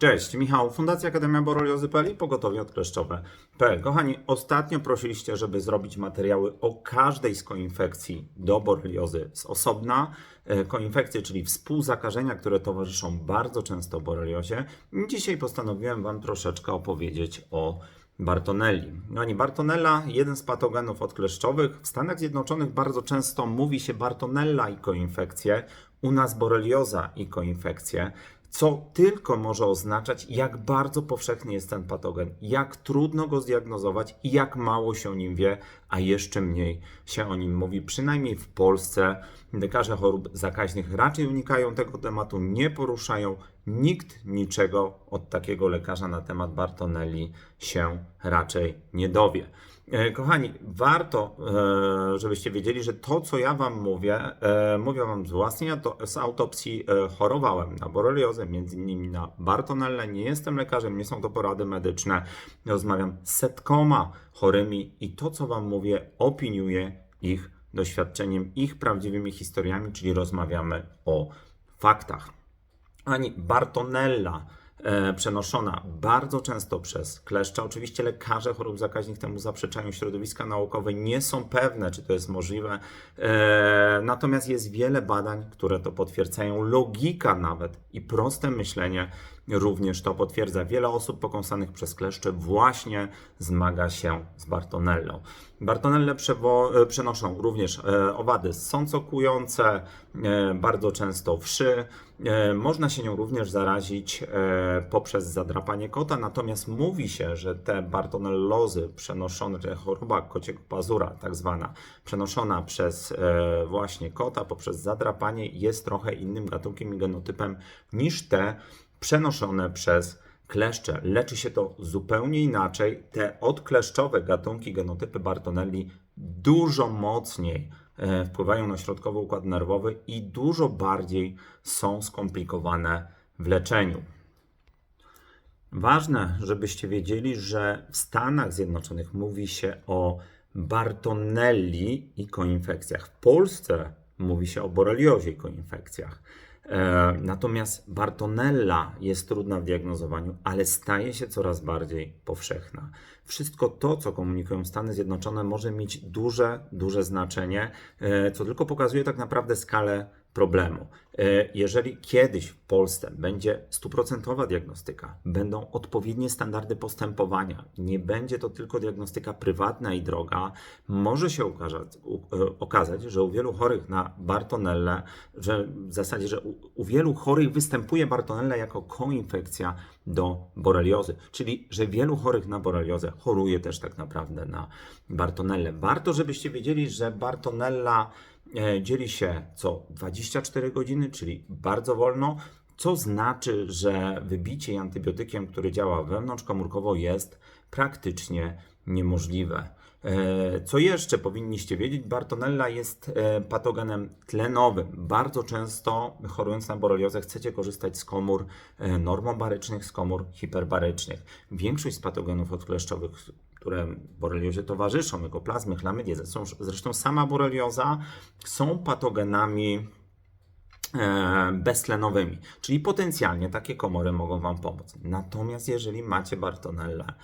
Cześć, Michał, Fundacja Akademia Boreliozy.pl i Pogotowie Odkleszczowe.pl. Kochani, ostatnio prosiliście, żeby zrobić materiały o każdej z koinfekcji do boreliozy z osobna. E, Koinfekcje, czyli współzakażenia, które towarzyszą bardzo często boreliozie. Dzisiaj postanowiłem Wam troszeczkę opowiedzieć o Bartonelli. Kochani, Bartonella, jeden z patogenów odkleszczowych. W Stanach Zjednoczonych bardzo często mówi się Bartonella i koinfekcje, u nas borelioza i koinfekcje co tylko może oznaczać, jak bardzo powszechny jest ten patogen, jak trudno go zdiagnozować i jak mało się o nim wie, a jeszcze mniej się o nim mówi. Przynajmniej w Polsce lekarze chorób zakaźnych raczej unikają tego tematu, nie poruszają. Nikt niczego od takiego lekarza na temat Bartonelli się raczej nie dowie. E, Kochani, warto, e, żebyście wiedzieli, że to, co ja Wam mówię, e, mówię Wam z własnej z autopsji. Chorowałem na boreliozę, między innymi na Bartonellę. Nie jestem lekarzem, nie są to porady medyczne. Rozmawiam z setkoma chorymi i to, co Wam mówię, opiniuję ich doświadczeniem, ich prawdziwymi historiami, czyli rozmawiamy o faktach. Ani Bartonella e, przenoszona bardzo często przez kleszcza. Oczywiście lekarze chorób zakaźnych temu zaprzeczają, środowiska naukowe nie są pewne, czy to jest możliwe. E, natomiast jest wiele badań, które to potwierdzają. Logika nawet i proste myślenie również to potwierdza. Wiele osób pokąsanych przez kleszcze właśnie zmaga się z Bartonellą. Bartonellę przewo- e, przenoszą również e, owady sącokujące, e, bardzo często wszy. Można się nią również zarazić poprzez zadrapanie kota, natomiast mówi się, że te bartonellozy przenoszone, czy choroba kociego pazura tak zwana, przenoszona przez właśnie kota poprzez zadrapanie jest trochę innym gatunkiem i genotypem niż te przenoszone przez kleszcze. Leczy się to zupełnie inaczej. Te odkleszczowe gatunki, genotypy Bartonelli dużo mocniej e, wpływają na środkowy układ nerwowy i dużo bardziej są skomplikowane w leczeniu. Ważne, żebyście wiedzieli, że w Stanach Zjednoczonych mówi się o Bartonelli i koinfekcjach. W Polsce mówi się o boreliozie i koinfekcjach. E, Natomiast Bartonella jest trudna w diagnozowaniu, ale staje się coraz bardziej powszechna. Wszystko to, co komunikują Stany Zjednoczone, może mieć duże, duże znaczenie, e, co tylko pokazuje tak naprawdę skalę problemu. E, Jeżeli kiedyś w Polsce będzie stuprocentowa diagnostyka, będą odpowiednie standardy postępowania, nie będzie to tylko diagnostyka prywatna i droga, może się e, okazać że u wielu chorych na Bartonellę, że w zasadzie, że u, u wielu chorych występuje Bartonella jako koinfekcja do boreliozy, czyli że wielu chorych na boreliozę choruje też tak naprawdę na Bartonellę. Warto, żebyście wiedzieli, że Bartonella dzieli się co 24 godziny, czyli bardzo wolno, co znaczy, że wybicie antybiotykiem, który działa wewnątrzkomórkowo, jest praktycznie niemożliwe. E, Co jeszcze powinniście wiedzieć? Bartonella jest e, patogenem tlenowym. Bardzo często chorując na boreliozę chcecie korzystać z komór e, normobarycznych, z komór hiperbarycznych. Większość z patogenów odkleszczowych, które boreliozie towarzyszą, chlamydie, zresztą, zresztą sama borelioza, są patogenami e, beztlenowymi, czyli potencjalnie takie komory mogą Wam pomóc. Natomiast jeżeli macie Bartonellę,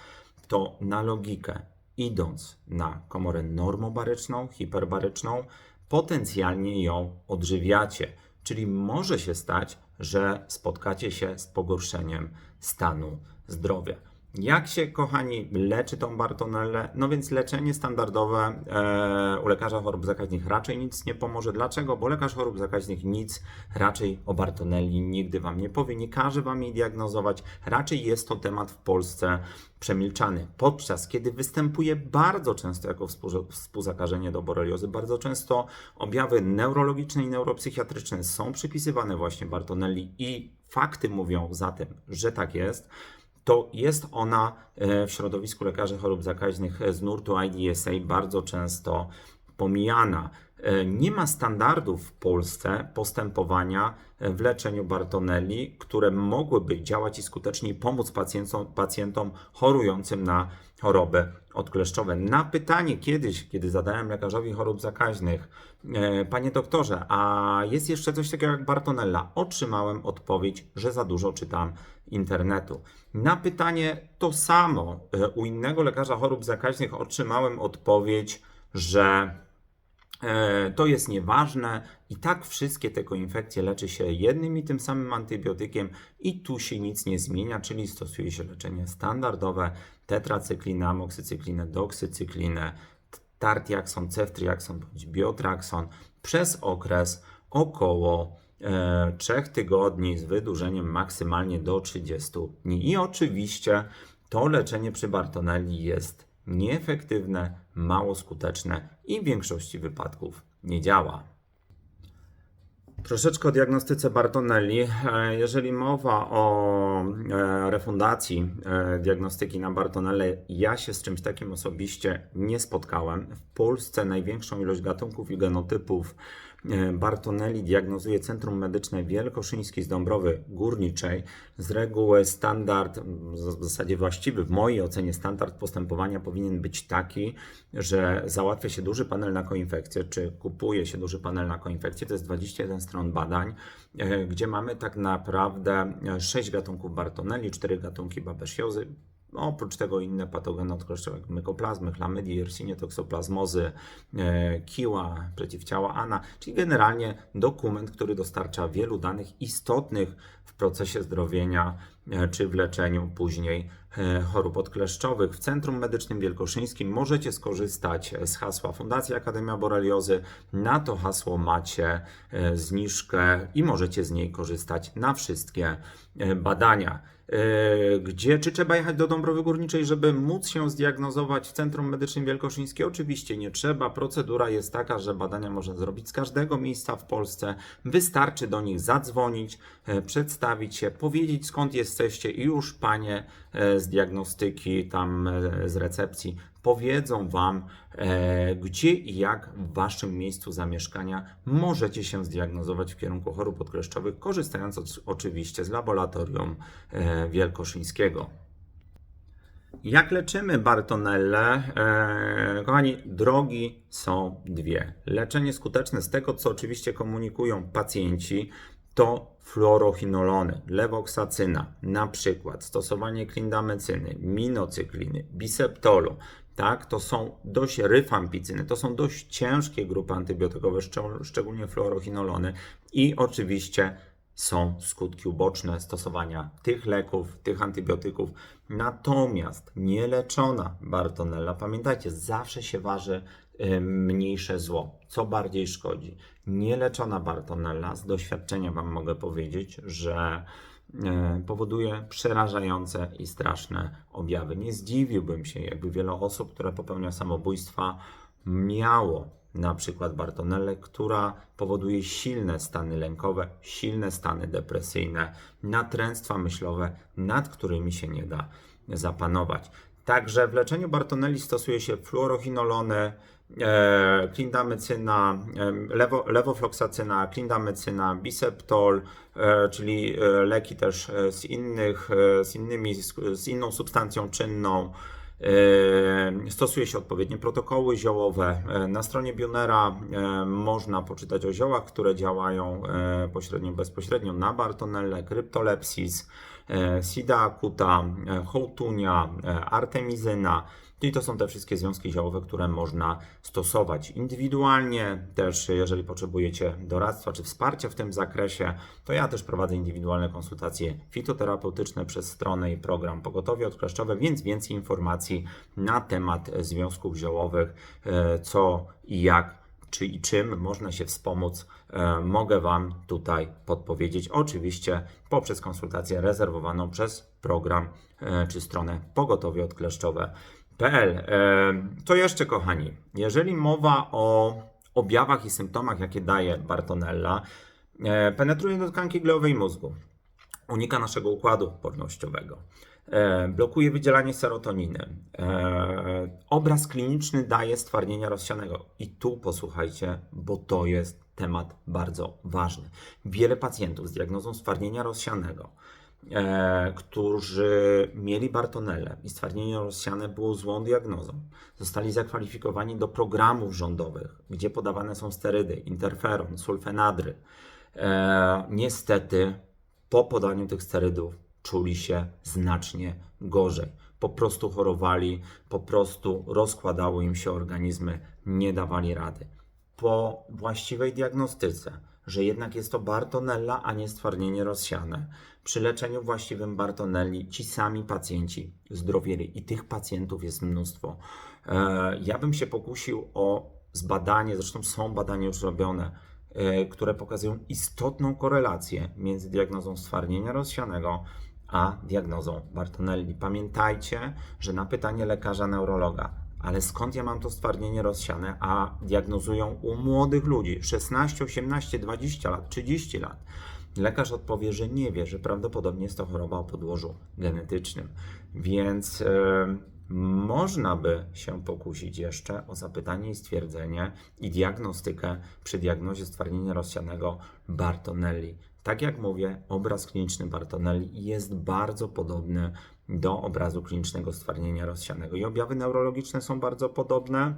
to na logikę, idąc na komorę normobaryczną, hiperbaryczną, potencjalnie ją odżywiacie. Czyli może się stać, że spotkacie się z pogorszeniem stanu zdrowia. Jak się, kochani, leczy tą Bartonellę? No więc leczenie standardowe e, u lekarza chorób zakaźnych raczej nic nie pomoże. Dlaczego? Bo lekarz chorób zakaźnych nic raczej o Bartonelli nigdy Wam nie powie, nie każe Wam jej diagnozować. Raczej jest to temat w Polsce przemilczany. Podczas kiedy występuje bardzo często jako współ- współzakażenie do boreliozy, bardzo często objawy neurologiczne i neuropsychiatryczne są przypisywane właśnie Bartonelli i fakty mówią za tym, że tak jest to jest ona e, w środowisku lekarzy chorób zakaźnych z nurtu IDSA bardzo często pomijana. E, Nie ma standardów w Polsce postępowania e, w leczeniu Bartonelli, które mogłyby działać i skuteczniej pomóc pacjentom, pacjentom chorującym na chorobę odkleszczowe. Na pytanie kiedyś, kiedy zadałem lekarzowi chorób zakaźnych, e, panie doktorze, a jest jeszcze coś takiego jak Bartonella, otrzymałem odpowiedź, że za dużo czytam internetu. Na pytanie to samo e, u innego lekarza chorób zakaźnych otrzymałem odpowiedź, że To jest nieważne i tak wszystkie te koinfekcje leczy się jednym i tym samym antybiotykiem i tu się nic nie zmienia, czyli stosuje się leczenie standardowe, tetracyklinę, amoksycyklinę, doksycyklinę, tartiakson, ceftriakson bądź biotrakson przez okres około e, 3 tygodni z wydłużeniem maksymalnie do 30 dni. I oczywiście to leczenie przy Bartonelli jest nieefektywne, mało skuteczne i w większości wypadków nie działa. Troszeczkę o diagnostyce Bartonelli. E, Jeżeli mowa o e, refundacji e, diagnostyki na Bartonelle, ja się z czymś takim osobiście nie spotkałem. W Polsce największą ilość gatunków i genotypów Bartonelli diagnozuje Centrum Medyczne Wielkoszyński z Dąbrowy Górniczej. Z reguły standard, w zasadzie właściwy, w mojej ocenie standard postępowania powinien być taki, że załatwia się duży panel na koinfekcję, czy kupuje się duży panel na koinfekcję, to jest 21 stron badań, e, gdzie mamy tak naprawdę 6 gatunków Bartonelli, 4 gatunki Oprócz tego inne patogeny odkleszczowe, jak mykoplazmy, chlamydie, yersinie, toksoplazmozy, e, kiła, przeciwciała ANA, czyli generalnie dokument, który dostarcza wielu danych istotnych w procesie zdrowienia e, czy w leczeniu później chorób odkleszczowych. W Centrum Medycznym Wielkoszyńskim możecie skorzystać z hasła Fundacja Akademia Boreliozy. Na to hasło macie e, zniżkę i możecie z niej korzystać na wszystkie e, badania. E, Gdzie, czy trzeba jechać do Dąbrowy Górniczej, żeby móc się zdiagnozować w Centrum Medycznym Wielkoszyńskim? Oczywiście nie trzeba. Procedura jest taka, że badania można zrobić z każdego miejsca w Polsce. Wystarczy do nich zadzwonić, e, przedstawić się, powiedzieć skąd jesteście i już panie e, z diagnostyki, tam e, z recepcji powiedzą Wam, e, gdzie i jak w Waszym miejscu zamieszkania możecie się zdiagnozować w kierunku chorób odkleszczowych, korzystając od, oczywiście z laboratorium e, wielkoszyńskiego. Jak leczymy Bartonellę? E, kochani, drogi są dwie. Leczenie skuteczne z tego, co oczywiście komunikują pacjenci, to fluorochinolony, lewoksacyna, na przykład stosowanie klindamecyny, minocykliny, biseptolu, tak, to są dość ryfampicyny, to są dość ciężkie grupy antybiotykowe, szczeg- szczególnie fluorochinolony i oczywiście są skutki uboczne stosowania tych leków, tych antybiotyków. Natomiast nieleczona Bartonella, pamiętajcie, zawsze się waży y, mniejsze zło, co bardziej szkodzi. Nieleczona Bartonella, z doświadczenia Wam mogę powiedzieć, że e, powoduje przerażające i straszne objawy. Nie zdziwiłbym się, jakby wiele osób, które popełnia samobójstwa, miało na przykład Bartonellę, która powoduje silne stany lękowe, silne stany depresyjne, natręctwa myślowe, nad którymi się nie da zapanować. Także w leczeniu Bartonelli stosuje się fluorochinolony, e, klindamecyna, e, lewo, lewofloksacyna, klindamecyna, biseptol, e, czyli e, leki też e, z innych, e, z innymi, z, z inną substancją czynną. Stosuje się odpowiednie protokoły ziołowe. E, Na stronie Bionera e, można poczytać o ziołach, które działają e, pośrednio, bezpośrednio na Bartonellę, kryptolepsis, sida acuta, e, hołtunia, artemizyna. Czyli to są te wszystkie związki ziołowe, które można stosować indywidualnie. Też jeżeli potrzebujecie doradztwa czy wsparcia w tym zakresie, to ja też prowadzę indywidualne konsultacje fitoterapeutyczne przez stronę i program Pogotowie Odkleszczowe, więc więcej informacji na temat związków ziołowych, e, co i jak czy i czym można się wspomóc, e, mogę Wam tutaj podpowiedzieć. Oczywiście poprzez konsultację rezerwowaną przez program e, czy stronę pogotowieodkleszczowe.pl. E, Co jeszcze, kochani? Jeżeli mowa o objawach i symptomach, jakie daje Bartonella, e, penetruje do tkanki gleowej mózgu, unika naszego układu odpornościowego, e, blokuje wydzielanie serotoniny. Obraz kliniczny daje stwardnienia rozsianego. I tu posłuchajcie, bo to jest temat bardzo ważny. Wiele pacjentów z diagnozą stwardnienia rozsianego którzy mieli Bartonellę i stwardnienie rozsiane było złą diagnozą. Zostali zakwalifikowani do programów rządowych, gdzie podawane są sterydy, interferon, sulfenadry. E, niestety po podaniu tych sterydów czuli się znacznie gorzej. Po prostu chorowali, po prostu rozkładały im się organizmy, nie dawali rady. Po właściwej diagnostyce, że jednak jest to Bartonella, a nie stwardnienie rozsiane, przy leczeniu właściwym Bartonelli ci sami pacjenci zdrowieli i tych pacjentów jest mnóstwo. E, ja bym się pokusił o zbadanie, zresztą są badania już robione, e, które pokazują istotną korelację między diagnozą stwardnienia rozsianego a diagnozą Bartonelli. Pamiętajcie, że na pytanie lekarza neurologa, ale skąd ja mam to stwardnienie rozsiane, a diagnozują u młodych ludzi 16, 18, 20 lat, 30 lat. Lekarz odpowie, że nie wie, że prawdopodobnie jest to choroba o podłożu genetycznym. Więc e, można by się pokusić jeszcze o zapytanie i stwierdzenie i diagnostykę przy diagnozie stwardnienia rozsianego Bartonelli. Tak jak mówię, obraz kliniczny Bartonelli jest bardzo podobny do obrazu klinicznego stwardnienia rozsianego i objawy neurologiczne są bardzo podobne.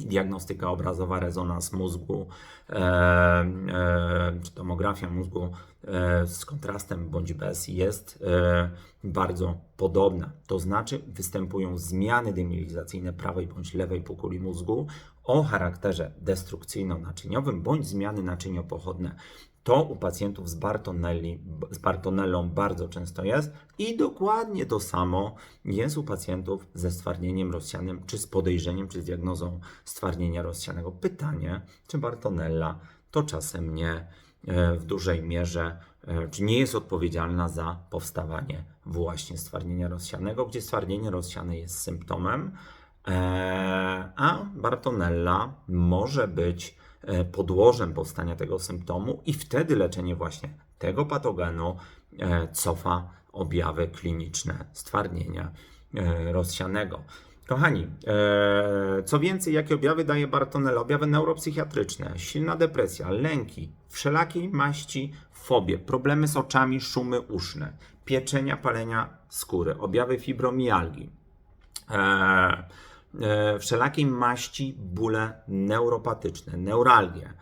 Diagnostyka obrazowa, rezonans mózgu, e, e, czy tomografia mózgu e, z kontrastem bądź bez jest e, bardzo podobna. To znaczy występują zmiany demilizacyjne prawej bądź lewej półkuli mózgu o charakterze destrukcyjno-naczyniowym bądź zmiany naczyniopochodne. To u pacjentów z, Bartonelli, z Bartonellą bardzo często jest i dokładnie to samo jest u pacjentów ze stwardnieniem rozsianym, czy z podejrzeniem, czy z diagnozą stwardnienia rozsianego. Pytanie, czy Bartonella to czasem nie e, w dużej mierze, e, czy nie jest odpowiedzialna za powstawanie właśnie stwardnienia rozsianego, gdzie stwardnienie rozsiane jest symptomem, e, a Bartonella może być podłożem powstania tego symptomu i wtedy leczenie właśnie tego patogenu e, cofa objawy kliniczne stwardnienia e, rozsianego. Kochani, e, co więcej, jakie objawy daje Bartonella? Objawy neuropsychiatryczne, silna depresja, lęki, wszelakiej maści fobie, problemy z oczami, szumy uszne, pieczenia, palenia skóry, objawy fibromialgii, e, e, wszelakiej maści bóle neuropatyczne, neuralgie,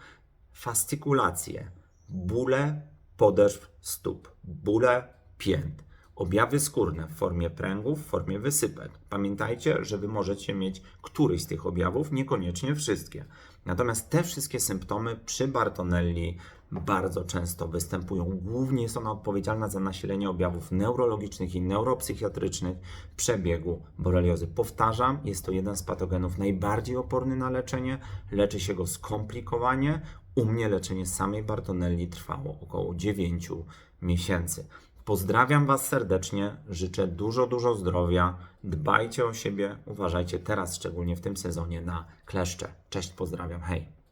fastykulacje, bóle podeszw stóp, bóle pięt, objawy skórne w formie pręgów, w formie wysypek. Pamiętajcie, że Wy możecie mieć któryś z tych objawów, niekoniecznie wszystkie. Natomiast te wszystkie symptomy przy Bartonelli bardzo często występują. Głównie jest ona odpowiedzialna za nasilenie objawów neurologicznych i neuropsychiatrycznych przebiegu boreliozy. Powtarzam, jest to jeden z patogenów najbardziej oporny na leczenie. Leczy się go skomplikowanie. U mnie leczenie samej Bartonelli trwało około 9 miesięcy. Pozdrawiam Was serdecznie, życzę dużo, dużo zdrowia. Dbajcie o siebie, uważajcie teraz, szczególnie w tym sezonie, na kleszcze. Cześć, pozdrawiam, hej.